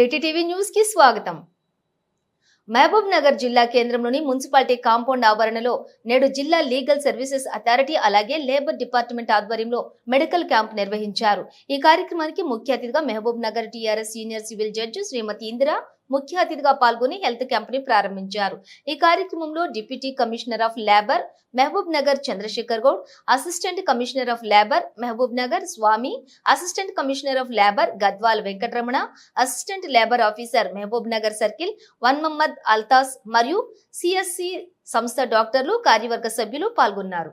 త్రిటి TV న్యూస్కి స్వాగతం. మహబూబ్ నగర్ జిల్లా కేంద్రంలోని మున్సిపాలిటీ కాంపౌండ్ ఆవరణలో నేడు జిల్లా లీగల్ సర్వీసెస్ అథారిటీ అలాగే లేబర్ డిపార్ట్మెంట్ ఆధ్వర్యంలో మెడికల్ క్యాంప్ నిర్వహించారు. ఈ కార్యక్రమానికి ముఖ్య అతిథిగా Mahbubnagar TRS senior civil judge Shrimati Indira ముఖ్య అతిథిగా పాల్గొని హెల్త్ క్యాంప్ని ప్రారంభించారు. ఈ కార్యక్రమంలో deputy commissioner of labour Mahbubnagar Chandrashekar Goud assistant commissioner of labour Mahbubnagar Swamy assistant commissioner of labour Gadwal Venkataramana assistant labour officer Mahbubnagar circle one Mohammed Altas మరియు CSC సంస్థ డాక్టర్లు కార్యవర్గ సభ్యులు పాల్గొన్నారు.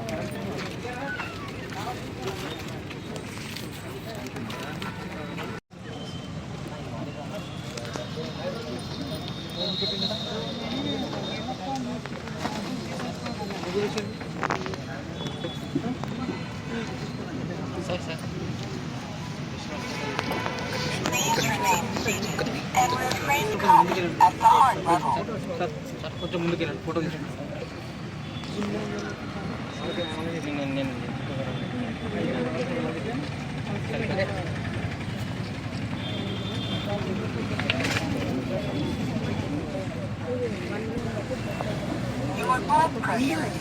కొంచెం ముందుకు వెళ్ళండి ఫోటో తీసుకోండి నేను- నేను- Your blood pressure is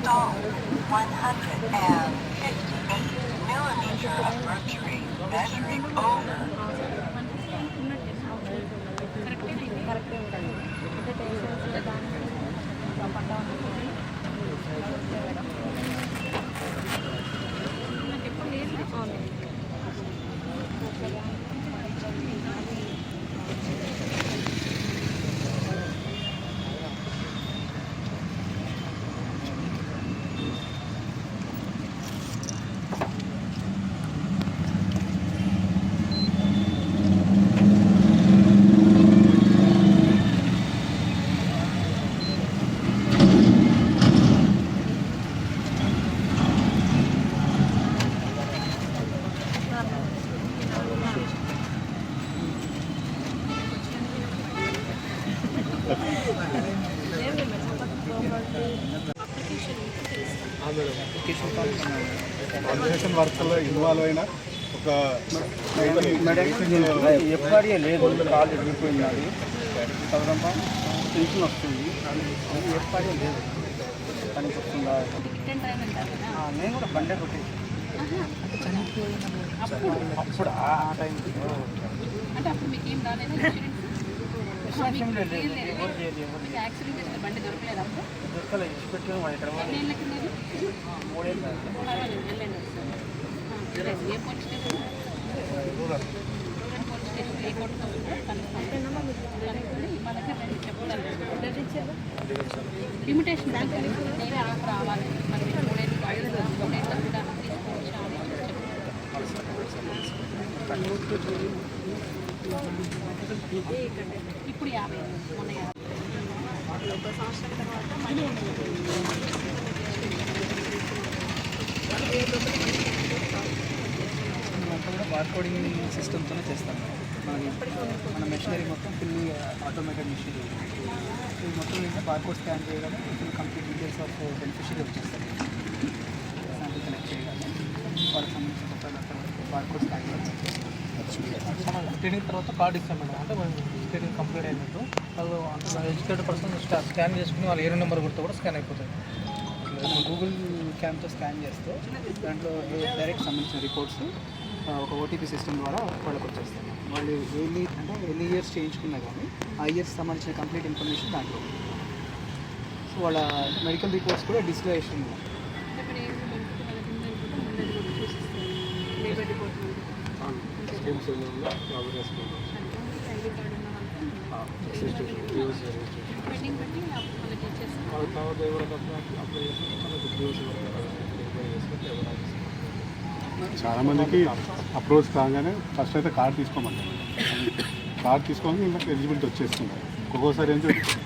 stalled 158 millimeter of mercury, measuring over వర్క్లో ఇన్వాల్వ్ అయిన ఒక ఎప్పటికే లేదు. కాలు ఎగిరిపోయింది. అది చదరంప టెన్షన్ వస్తుంది ఎప్పటికే లేదు. పనికి వస్తుందా? నేను కూడా బండే కొట్టేసి. అప్పుడు? ఆ టైంకి. దొరకలేదు అప్పుడు? దొరకలేదు. ఇచ్చి పెట్టుకుని వాళ్ళు ఇక్కడ. వాళ్ళు ఎన్ని ఏళ్ళ కింద ఇది? మూడేళ్ళు లిమిటేషన్ నేనే ఆఫ్ రావాలి మరి మూడేళ్ళు మూడేళ్ళు కూడా తీసుకోవచ్చు ఇప్పుడు యాభై మొన్న యాభై. ఒక సంవత్సరం తర్వాత మళ్ళీ బార్కోడింగ్ సిస్టమ్తోనే చేస్తాం. మనకి మన మెషినరీ మొత్తం ఫుల్ ఆటోమేటెడ్ మెషినరీ ఇది మొత్తం ఏంటంటే బార్కోడ్ స్కాన్ చేయగానే full complete details of beneficiary వచ్చేస్తాయి. శాంపుల్ కలెక్ట్ చేయగానే వాళ్ళకి సంబంధించిన బార్కోడ్ స్కాన్ స్క్రీనింగ్ తర్వాత కార్డు ఇస్తాం మేడం అంటే స్టేడింగ్ స్క్రీనింగ్ కంప్లీట్ అయినట్టు వాళ్ళు అంటే ఎడ్యుకేటెడ్ పర్సన్ స్కాన్ చేసుకుని వాళ్ళ ఏరియా నెంబర్ కొడితే కూడా స్కాన్ అయిపోతుంది గూగుల్ క్యామ్తో స్కాన్ చేస్తే దాంట్లో డైరెక్ట్ సంబంధించిన రిపోర్ట్స్ ఒక ఓటీపీ సిస్టమ్ ద్వారా వాళ్ళకి వచ్చేస్తాయి వాళ్ళు ఎన్ని అంటే ఎన్ని ఇయర్స్ చేయించుకున్నా కానీ ఆ ఇయర్స్ సంబంధించిన కంప్లీట్ ఇన్ఫర్మేషన్ దాంట్లో. సో వాళ్ళ మెడికల్ రిపోర్ట్స్ కూడా మనకు డ్యూస్ చాలా మందికి అప్రోచ్ కాగానే ఫస్ట్ అయితే కార్డు తీసుకోమంటారు కార్డు తీసుకొని ఇంకా ఎలిజిబిలిటీ వచ్చేస్తుంది ఒక్కొక్కసారి ఏం చేస్తుంది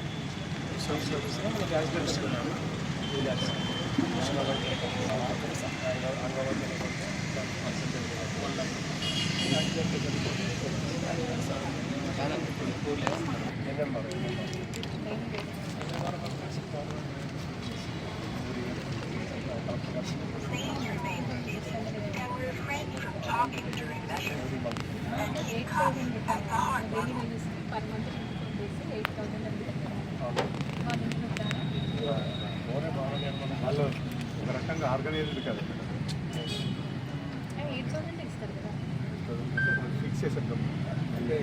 Thank you. And per month చేసి ఎయిట్ థౌసండ్ వాళ్ళు ఒక రకంగా ఆర్గనైజ్డ్ కదా ఎయిట్ థౌసండ్ ఇస్తారు కదా ఫిక్స్ చేసేద్దాం అంటే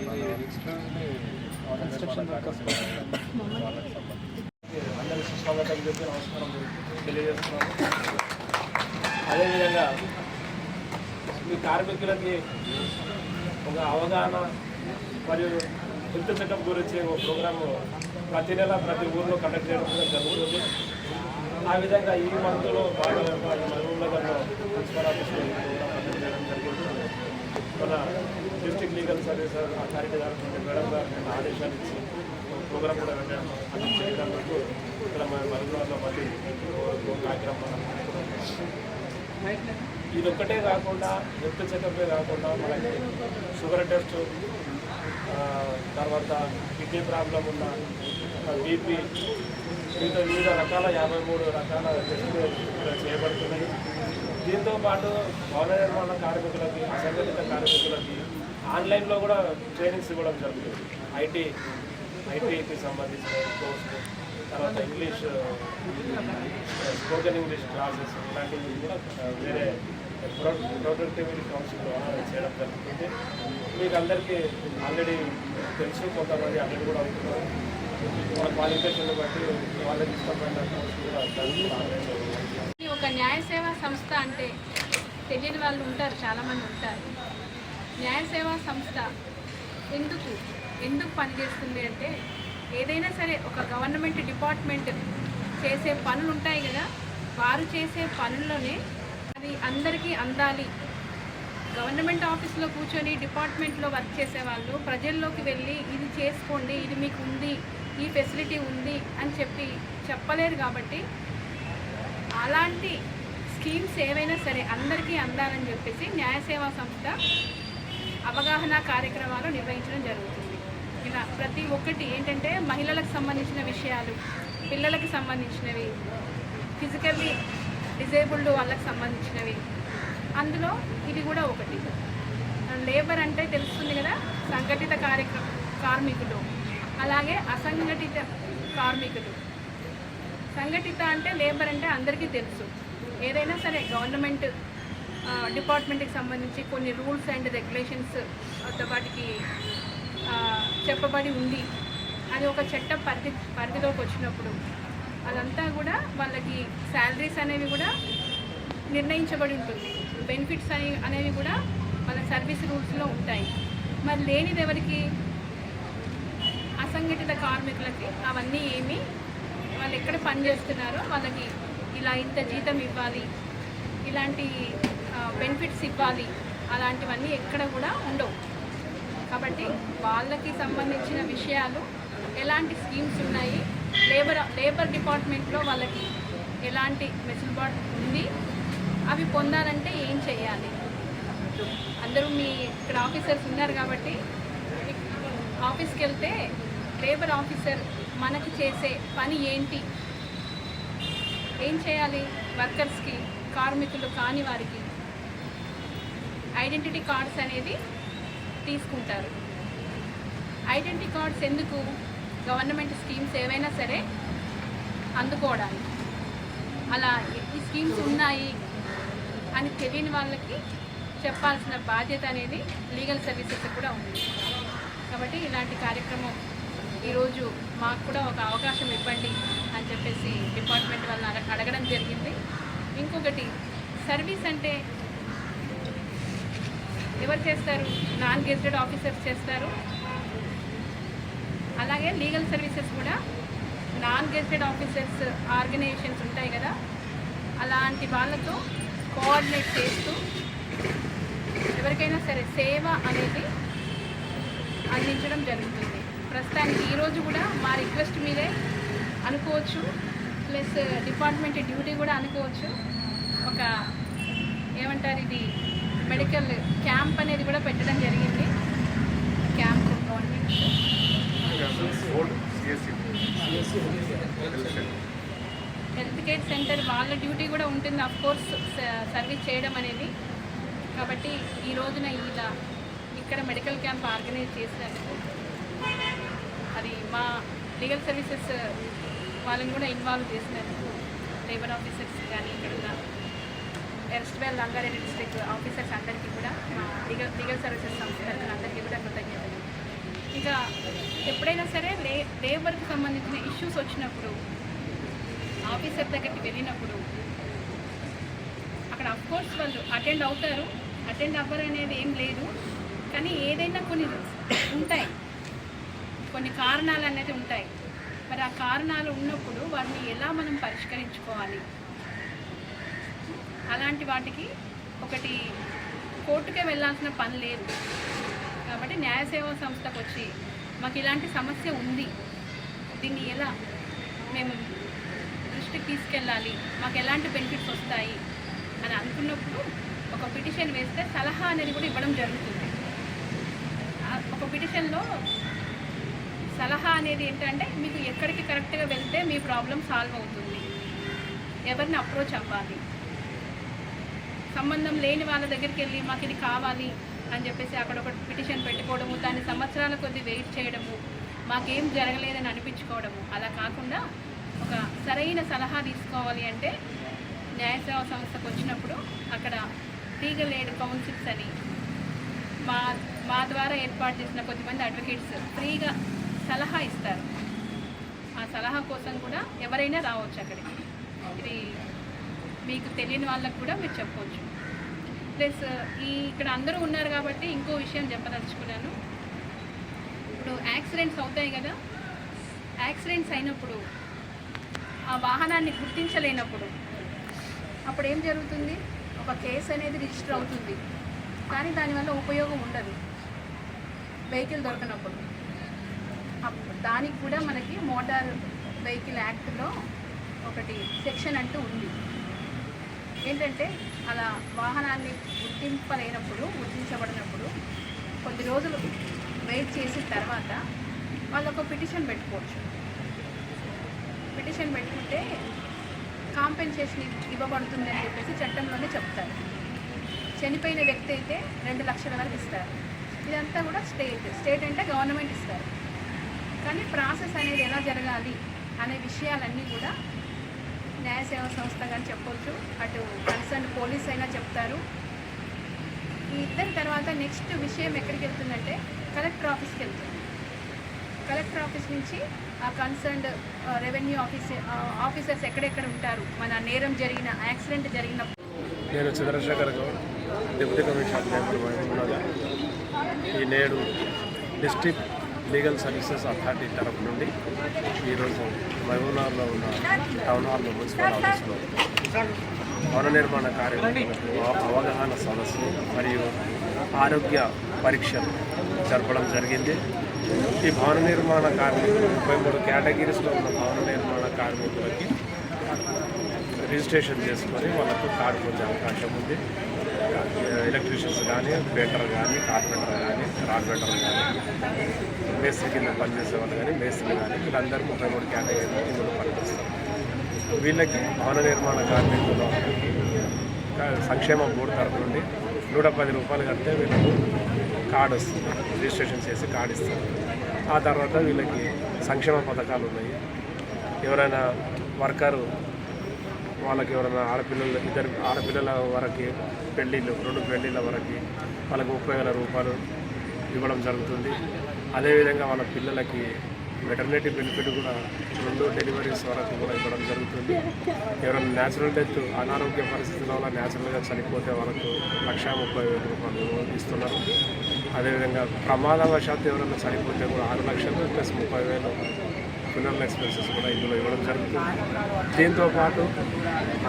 కన్స్ట్రక్షన్ వర్కర్స్ సుస్వాగతం చెప్పి నమస్కారం తెలియజేస్తున్నాను అదేవిధంగా మీ కార్మికులకి ఒక అవగాహన మరియు హెల్త్ చెకప్ గురించి ఒక ప్రోగ్రామ్ ప్రతి నెల ప్రతి ఊర్లో కండక్ట్ చేయడం జరుగుతుంది. ఆ విధంగా ఈ మంత్లో భాగంగా మహబూబ్నగర్లో ప్రిన్సిపల్ ఆఫీస్లో ఈ ప్రోగ్రామ్ కండక్ట్ చేయడం జరిగింది. మన డిస్ట్రిక్ట్ లీగల్ సర్వీస్ అథారిటీ గారు మేడం గారు నేను ఆదేశాలు ఇచ్చి ప్రోగ్రామ్ కూడా పెట్టడం అది చేయడానికి ఇక్కడ మన మరుగులో మళ్ళీ కార్యక్రమం ఇది ఒక్కటే కాకుండా హెల్త్ చెకప్లే కాకుండా మనకి షుగర్ టెస్ట్ తర్వాత కిడ్నీ ప్రాబ్లం ఉన్న బీపీ వివిధ వివిధ రకాల యాభై మూడు రకాల టెస్టులు చేయబడుతున్నాయి. దీంతో పాటు భవన నిర్మాణ కార్మికులకి అసంఘటిత కార్మికులకి ఆన్లైన్లో కూడా ట్రైనింగ్స్ ఇవ్వడం జరుగుతుంది. ఐటీ ఐటీకి సంబంధించిన కోర్సు తర్వాత ఇంగ్లీష్ స్పోకెన్ ఇంగ్లీష్ క్లాసెస్ ఇలాంటివి కూడా వేరే ప్రొడక్టివిటీ కౌన్సిల్ ద్వారా చేయడం జరుగుతుంది. మీకు అందరికీ ఆల్రెడీ తెలుసు కొంతమంది ఆల్రెడీ కూడా అవుతున్నారు. వాళ్ళ క్వాలిఫికేషన్ బట్టి వాళ్ళకి ఇష్టమైన కౌన్సిల్ కూడా ఒక న్యాయ సేవా సంస్థ అంటే తెలియని వాళ్ళు ఉంటారు చాలామంది ఉంటారు. న్యాయ సేవా సంస్థ ఎందుకు ఎందుకు పనిచేస్తుంది అంటే ఏదైనా సరే ఒక గవర్నమెంట్ డిపార్ట్మెంట్ చేసే పనులు ఉంటాయి కదా వారు చేసే పనుల్లోనే అది అందరికీ అందాలి. గవర్నమెంట్ ఆఫీస్లో కూర్చొని డిపార్ట్మెంట్లో వర్క్ చేసే వాళ్ళు ప్రజల్లోకి వెళ్ళి ఇది చేసుకోండి ఇది మీకు ఉంది ఈ ఫెసిలిటీ ఉంది అని చెప్పి చెప్పలేరు కాబట్టి అలాంటి స్కీమ్స్ ఏవైనా సరే అందరికీ అందాలని చెప్పేసి న్యాయసేవా సంస్థ అవగాహన కార్యక్రమాలు నిర్వహించడం జరుగుతుంది. ఇలా ప్రతి ఒక్కటి ఏంటంటే మహిళలకు సంబంధించిన విషయాలు పిల్లలకు సంబంధించినవి ఫిజికల్లీ డిజేబుల్డ్ వాళ్ళకి సంబంధించినవి. అందులో ఇది కూడా ఒకటి. లేబర్ అంటే తెలుస్తుంది కదా సంఘటిత కార్యక్రమ కార్మికులు. అలాగే అసంఘటిత కార్మికులు. సంఘటిత అంటే లేబర్ అంటే అందరికీ తెలుసు. ఏదైనా సరే గవర్నమెంట్ డిపార్ట్మెంట్కి సంబంధించి కొన్ని రూల్స్ అండ్ రెగ్యులేషన్స్ వాటికి చెప్పబడి ఉంది. అది ఒక చట్టం పరిధి పరిధిలోకి వచ్చినప్పుడు అదంతా కూడా వాళ్ళకి శాలరీస్ అనేవి కూడా నిర్ణయించబడి ఉంటుంది. బెనిఫిట్స్ అనేవి కూడా వాళ్ళ సర్వీస్ రూల్స్లో ఉంటాయి. మరి లేనిది ఎవరికి? అసంఘటిత కార్మికులకి అవన్నీ ఏమి వాళ్ళు ఎక్కడ పని చేస్తున్నారో వాళ్ళకి ఇలా ఇంత జీతం ఇవ్వాలి ఇలాంటి బెనిఫిట్స్ ఇవ్వాలి అలాంటివన్నీ ఎక్కడ కూడా ఉండవు. కాబట్టి వాళ్ళకి సంబంధించిన విషయాలు ఎలాంటి స్కీమ్స్ ఉన్నాయి లేబర్ లేబర్ డిపార్ట్మెంట్లో వాళ్ళకి ఎలాంటి వెసులుబాటు ఉంది అవి పొందాలంటే ఏం చేయాలి? అందరూ మీ ఇక్కడ ఆఫీసర్స్ ఉన్నారు కాబట్టి ఆఫీస్కి వెళ్తే లేబర్ ఆఫీసర్ మనకి చేసే పని ఏంటి? ఏం చేయాలి? వర్కర్స్కి కార్మికులు కాని వారికి ఐడెంటిటీ కార్డ్స్ అనేది తీసుకుంటారు. ఐడెంటిటీ కార్డ్స్ ఎందుకు? గవర్నమెంట్ స్కీమ్స్ ఏవైనా సరే అందుకోవడానికి అలా ఈ స్కీమ్స్ ఉన్నాయి అని తెలియని వాళ్ళకి చెప్పాల్సిన బాధ్యత అనేది లీగల్ సర్వీసెస్ కూడా ఉంది. కాబట్టి ఇలాంటి కార్యక్రమం ఈరోజు మాకు కూడా ఒక అవకాశం ఇవ్వండి అని చెప్పేసి డిపార్ట్మెంట్ వాళ్ళని అలా అడగడం జరిగింది. ఇంకొకటి సర్వీస్ అంటే ఎవరు చేస్తారు? నాన్ గెజిటెడ్ ఆఫీసర్స్ చేస్తారు. అలాగే లీగల్ సర్వీసెస్ కూడా. నాన్ గెజిటెడ్ ఆఫీసర్స్ ఆర్గనైజేషన్స్ ఉంటాయి కదా. అలాంటి వాళ్ళతో కోఆర్డినేట్ చేస్తూ ఎవరికైనా సరే సేవ అనేది అందించడం జరుగుతుంది. ప్రస్తుతానికి ఈరోజు కూడా మా రిక్వెస్ట్ మీదే అనుకోవచ్చు. ప్లస్ డిపార్ట్మెంట్ డ్యూటీ కూడా అనుకోవచ్చు. ఒక ఏమంటారు ఇది? మెడికల్ క్యాంప్ అనేది కూడా పెట్టడం జరిగింది. Camp government. Health care centre వాళ్ళ డ్యూటీ కూడా ఉంటుంది అఫ్ కోర్స్ సర్వీస్ చేయడం అనేది. కాబట్టి ఈ రోజున ఇలా ఇక్కడ మెడికల్ క్యాంప్ ఆర్గనైజ్ చేసినందుకు అది మా లీగల్ సర్వీసెస్ వాళ్ళని కూడా ఇన్వాల్వ్ చేసినందుకు లేబర్ ఆఫీసర్స్ కానీ ఇక్కడ ఉన్న ఎస్ట్వెల్ రంగారెడ్డి డిస్ట్రిక్ట్ ఆఫీసర్స్ అందరికీ కూడా లీగల్ లీగల్ సర్వీసెస్ సంస్థ అందరికీ కూడా కృతజ్ఞత ఇక ఎప్పుడైనా సరే లే లేబర్కి సంబంధించిన ఇష్యూస్ వచ్చినప్పుడు ఆఫీసర్ దగ్గరికి వెళ్ళినప్పుడు అక్కడ కోర్స్ వాళ్ళు అటెండ్ అవుతారు. అటెండ్ అవ్వరు అనేది ఏం లేదు. కానీ ఏదైనా కొన్ని ఉంటాయి. కొన్ని కారణాలు అనేది ఉంటాయి. మరి ఆ కారణాలు ఉన్నప్పుడు వాటిని ఎలా మనం పరిష్కరించుకోవాలి? అలాంటి వాటికి ఒకటి కోర్టుకే వెళ్ళాల్సిన పని లేదు. కాబట్టి న్యాయ సేవా సంస్థకు వచ్చి మాకు ఇలాంటి సమస్య ఉంది. దీన్ని ఎలా మేము దృష్టికి తీసుకెళ్ళాలి? మాకు ఎలాంటి బెనిఫిట్స్ వస్తాయి? అని అనుకున్నప్పుడు ఒక పిటిషన్ వేస్తే సలహా అనేది కూడా ఇవ్వడం జరుగుతుంది. ఒక పిటిషన్లో సలహా అనేది ఏంటంటే మీకు ఎక్కడికి కరెక్ట్గా వెళ్తే మీ ప్రాబ్లం సాల్వ్ అవుతుంది. ఎవరిని అప్రోచ్ అవ్వాలి? సంబంధం లేని వాళ్ళ దగ్గరికి వెళ్ళి మాకు ఇది కావాలి అని చెప్పేసి అక్కడ ఒక పిటిషన్ పెట్టుకోవడము దాన్ని సంవత్సరాల కొద్ది వెయిట్ చేయడము మాకేం జరగలేదని అనిపించుకోవడము. అలా కాకుండా ఒక సరైన సలహా తీసుకోవాలి అంటే న్యాయసేవ సంస్థకు వచ్చినప్పుడు అక్కడ లీగల్ ఎయిడ్ కౌన్సిల్స్ అని మా మా ద్వారా ఏర్పాటు చేసిన కొద్దిమంది అడ్వకేట్స్ ఫ్రీగా సలహా ఇస్తారు. ఆ సలహా కోసం కూడా ఎవరైనా రావచ్చు అక్కడికి. ఇది మీకు తెలియని వాళ్ళకు కూడా మీరు చెప్పవచ్చు ప్లస్ ఈ ఇక్కడ అందరూ ఉన్నారు కాబట్టి ఇంకో విషయం చెప్పదలుచుకున్నాను. ఇప్పుడు యాక్సిడెంట్స్ అవుతాయి కదా. యాక్సిడెంట్స్ అయినప్పుడు ఆ వాహనాన్ని గుర్తించలేనప్పుడు అప్పుడు ఏం జరుగుతుంది? ఒక కేసు అనేది రిజిస్టర్ అవుతుంది. కానీ దానివల్ల ఉపయోగం ఉండదు. వెహికల్ దొరకనప్పుడు. దానికి కూడా మనకి మోటార్ వెహికల్ యాక్ట్లో ఒకటి సెక్షన్ అంటూ ఉంది. ఏంటంటే అలా వాహనాన్ని గుర్తింపలేనప్పుడు గుర్తించబడినప్పుడు కొద్ది రోజులు వెయిట్ చేసిన తర్వాత వాళ్ళు ఒక పిటిషన్ పెట్టుకోవచ్చు. పిటిషన్ పెట్టుకుంటే కాంపెన్సేషన్ ఇవ్వబడుతుంది అని చెప్పేసి చట్టంలోనే చెప్తారు. చనిపోయిన వ్యక్తి అయితే రెండు లక్షల వరకు ఇస్తారు. ఇదంతా కూడా స్టేట్ స్టేట్ అంటే గవర్నమెంట్ ఇస్తారు. కానీ ప్రాసెస్ అనేది ఎలా జరగాలి అనే విషయాలన్నీ కూడా న్యాయ సేవా సంస్థ కానీ చెప్పొచ్చు. అటు కన్సర్న్ పోలీస్ అయినా చెప్తారు. ఈ ఇద్దరి తర్వాత నెక్స్ట్ విషయం ఎక్కడికి వెళ్తుందంటే కలెక్టర్ ఆఫీస్కి వెళ్తుంది. కలెక్టర్ ఆఫీస్ నుంచి ఆ కన్సర్న్డ్ రెవెన్యూ ఆఫీస్ ఆఫీసర్స్ ఎక్కడెక్కడ ఉంటారు? మన నేరం జరిగిన యాక్సిడెంట్ జరిగినప్పుడు. నేను చంద్రశేఖర్ గౌడ్ డిప్యూటీ కమిషనర్ ఈ నేడు డిస్ట్రిక్ట్ లీగల్ సర్వీసెస్ అథారిటీ తరపు నుండి ఈరోజు మహబూబ్నగర్లో ఉన్న టౌన్ హాల్లో మున్సిపల్ ఆఫీస్లో భవన నిర్మాణ కార్యక్రమం అవగాహన సదస్సు మరియు ఆరోగ్య పరీక్షలు జరపడం జరిగింది. ఈ భవన నిర్మాణ కార్మికులు ముప్పై మూడు కేటగిరీస్లో ఉన్న భవన నిర్మాణ కార్మికులకి రిజిస్ట్రేషన్ చేసుకొని వాళ్ళకు కార్డు పొందే అవకాశం ఉంది. ఎలక్ట్రీషియన్స్ కానీ పేటర్ కానీ కార్పెంటర్ కానీ రాడ్బెటర్ కానీ మేస్త్రి కింద పనిచేసే వాళ్ళు కానీ మేస్త్రి కానీ వీళ్ళందరూ ముప్పై మూడు కేటగిరీలో ఇందులో పనిచేస్తారు. వీళ్ళకి భవన నిర్మాణ కార్మికుల సంక్షేమ బోర్డు తరఫు నుండి నూట పది రూపాయలు కడితే వీళ్ళకు కార్డు వస్తుంది. రిజిస్ట్రేషన్ చేసి కార్డు ఇస్తారు. ఆ తర్వాత వీళ్ళకి సంక్షేమ పథకాలు ఉన్నాయి. ఎవరైనా వర్కరు వాళ్ళకి ఎవరైనా ఆడపిల్లలు ఇద్దరు ఆడపిల్లల వరకు పెళ్ళిళ్ళు రెండు పెళ్ళిళ్ళ వరకు వాళ్ళకి ముప్పై వేల రూపాయలు ఇవ్వడం జరుగుతుంది. అదేవిధంగా వాళ్ళ పిల్లలకి వెటర్నరీ బెనిఫిట్ కూడా రెండు డెలివరీస్ వరకు కూడా ఇవ్వడం జరుగుతుంది. ఎవరైనా న్యాచురల్ డెత్ అనారోగ్య పరిస్థితుల వల్ల న్యాచురల్గా చనిపోతే వాళ్ళకు లక్షా ముప్పై వేల రూపాయలు ఇస్తున్నారు. అదేవిధంగా ప్రమాదవశాత్తు ఎవరైనా చనిపోతే కూడా ఆరు లక్షలు ప్లస్ ముప్పై వేలు ఫినల్ ఎక్స్పెన్సెస్ కూడా ఇందులో ఇవ్వడం జరుగుతుంది. దీంతో పాటు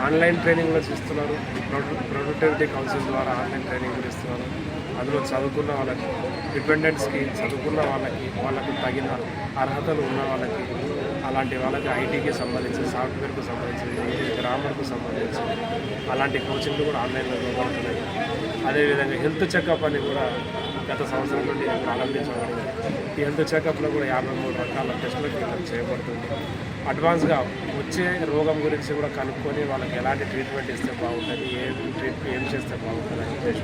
ఆన్లైన్ ట్రైనింగ్ కూడా ఇస్తున్నారు ప్రొడక్టివిటీ కౌన్సిల్ ద్వారా ఆన్లైన్ ట్రైనింగ్ కూడా ఇస్తున్నారు. అందులో చదువుకున్న వాళ్ళకి డిపెండెంట్స్కి చదువుకున్న వాళ్ళకి వాళ్ళకి తగిన అర్హతలు ఉన్న వాళ్ళకి అలాంటి వాళ్ళకి ఐటీకి సంబంధించి సాఫ్ట్వేర్కి సంబంధించి గ్రామర్కు సంబంధించి అలాంటి కోచింగ్లు కూడా ఆన్లైన్లో ఇవ్వబడుతున్నాయి అదేవిధంగా హెల్త్ చెకప్ అని కూడా గత సంవత్సరం నుండి ప్రారంభించబడింది. ఈ హెల్త్ చెకప్లో కూడా యాభై మూడు రకాల టెస్టులు ఇక్కడ చేయబడుతుంది. అడ్వాన్స్గా వచ్చే రోగం గురించి కూడా కనుక్కొని వాళ్ళకి ఎలాంటి ట్రీట్మెంట్ ఇస్తే బాగుంటుంది ఏ ట్రీట్ ఏం చేస్తే బాగుంటుంది అని చెప్పేసి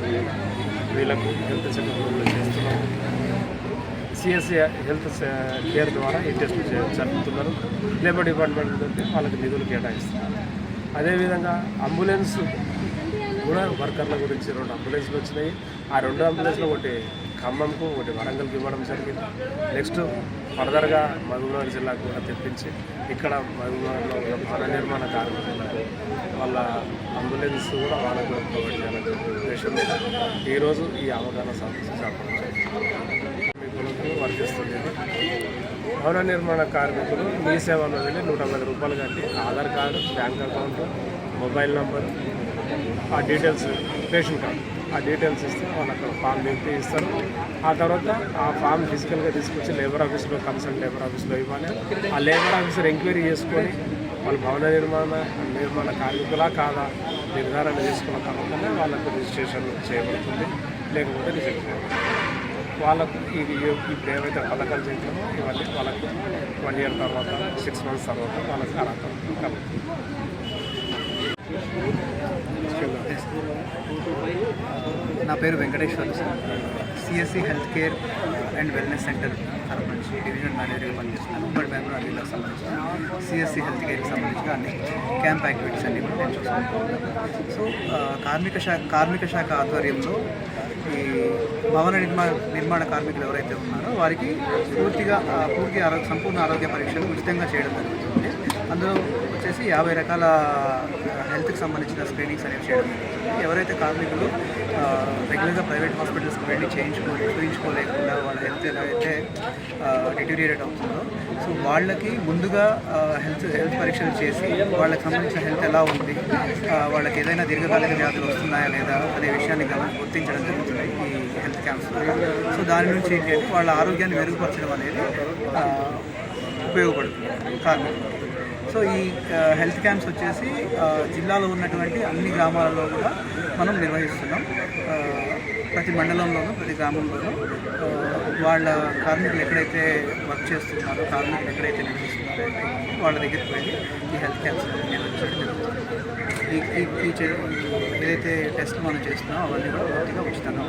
వీళ్ళకు హెల్త్ చెకప్ కూడా చేస్తున్నాం. సిఎస్సి హెల్త్ కేర్ ద్వారా ఈ టెస్ట్ జరుపుతున్నారు. లేబర్ డిపార్ట్మెంట్ నుండి వాళ్ళకి నిధులు కేటాయిస్తున్నారు. అదేవిధంగా అంబులెన్స్ కూడా వర్కర్ల గురించి రెండు అంబులెన్స్లు వచ్చినాయి. ఆ రెండు అంబులెన్స్లో ఒకటి ఖమ్మంకు ఒకటి వరంగల్కి ఇవ్వడం జరిగింది. నెక్స్ట్ ఫర్దర్గా మహబూబ్నగర్ జిల్లాకు కూడా తెప్పించి ఇక్కడ మహబూబ్నగర్లో ఉన్న భవన నిర్మాణ కార్మికులకు వాళ్ళ అంబులెన్స్ కూడా వాళ్ళకు కూడా ప్రొవైడ్ చేయాలని చెప్పే ఈరోజు ఈ అవగాహన సమస్య కార్మికులకు వర్తిస్తుంది భవన నిర్మాణ కార్మికులు మీ సేవలో వెళ్ళి నూట పది రూపాయలు కట్టి Aadhaar card bank account mobile number ఆ డీటెయిల్స్ రేషన్ కార్డు. ఆ డీటెయిల్స్ ఇస్తే వాళ్ళు అక్కడ ఫామ్ నింపి ఇస్తారు. ఆ తర్వాత ఆ ఫామ్ ఫిజికల్గా తీసుకొచ్చి లేబర్ ఆఫీస్లో కన్సల్ట్ లేబర్ ఆఫీస్లో ఇవ్వాలి. ఆ లేబర్ ఆఫీసర్ ఎంక్వైరీ చేసుకొని వాళ్ళు భవన నిర్మాణ నిర్మాణ కార్మికులా కాదా నిర్ధారణ చేసుకున్న తర్వాతనే వాళ్ళకు రిజిస్ట్రేషన్ చేయబడుతుంది. లేకపోతే రిజెక్ట్ వాళ్ళకు ఇది ఇప్పుడు ఏవైతే పథకాలు చేసినామో ఇవన్నీ వాళ్ళకి వన్ ఇయర్ తర్వాత సిక్స్ మంత్స్ తర్వాత వాళ్ళకి అర్హత కలుగుతుంది. నా పేరు Venkateshwar sir. CSC health care and wellness centre తరపు నుంచి డివిజన్ మేనేజర్గా పనిచేస్తున్నాను. ఉమ్మడి బెంగళూరు జిల్లాకు సంబంధించిన సిఎస్సి హెల్త్ కేర్కి సంబంధించిన అన్ని క్యాంప్ యాక్టివిటీస్ అన్ని కూడా నేను చూస్తున్నాను సో కార్మిక శాఖ కార్మిక శాఖ ఆధ్వర్యంలో ఈ భవన నిర్మాణ నిర్మాణ కార్మికులు ఎవరైతే ఉన్నారో వారికి పూర్తిగా పూర్తి ఆరోగ్య సంపూర్ణ ఆరోగ్య పరీక్షలు ఉచితంగా చేయడం జరుగుతుంది. అందులో వచ్చేసి యాభై రకాల హెల్త్కి సంబంధించిన స్క్రీనింగ్స్ అనేవి చేయడం ఎవరైతే కార్మికులు రెగ్యులర్గా ప్రైవేట్ హాస్పిటల్స్కి వెళ్ళి చేయించుకో చూయించుకోలేకుండా వాళ్ళ హెల్త్ ఎలా అయితే డిటీరియేట్ అవుతుందో సో వాళ్ళకి ముందుగా హెల్త్ హెల్త్ పరీక్షలు చేసి వాళ్ళకి సంబంధించిన హెల్త్ ఎలా ఉంది వాళ్ళకి ఏదైనా దీర్ఘకాలిక వ్యాధులు వస్తున్నాయా లేదా అనే విషయాన్ని గమని గుర్తించడం జరుగుతుంది ఈ హెల్త్ క్యాంప్స్ సో దాని నుంచి వాళ్ళ ఆరోగ్యాన్ని మెరుగుపరచడం అనేది ఉపయోగపడుతుంది కార్మికులు సో ఈ హెల్త్ క్యాంప్స్ వచ్చేసి జిల్లాలో ఉన్నటువంటి అన్ని గ్రామాలలో కూడా మనం నిర్వహిస్తున్నాం. ప్రతి మండలంలోనూ ప్రతి గ్రామంలోనూ. వాళ్ళ కార్మికులు ఎక్కడైతే వర్క్ చేస్తున్నారో కార్మికులు ఎక్కడైతే నిర్వహిస్తున్నారో వాళ్ళ దగ్గరికి వెళ్ళి ఈ హెల్త్ క్యాంప్స్ నిర్వహించడం జరుగుతుంది. ఈ ఏదైతే టెస్ట్ మనం చేస్తున్నామో అవన్నీ కూడా పూర్తిగా ఉచితంగా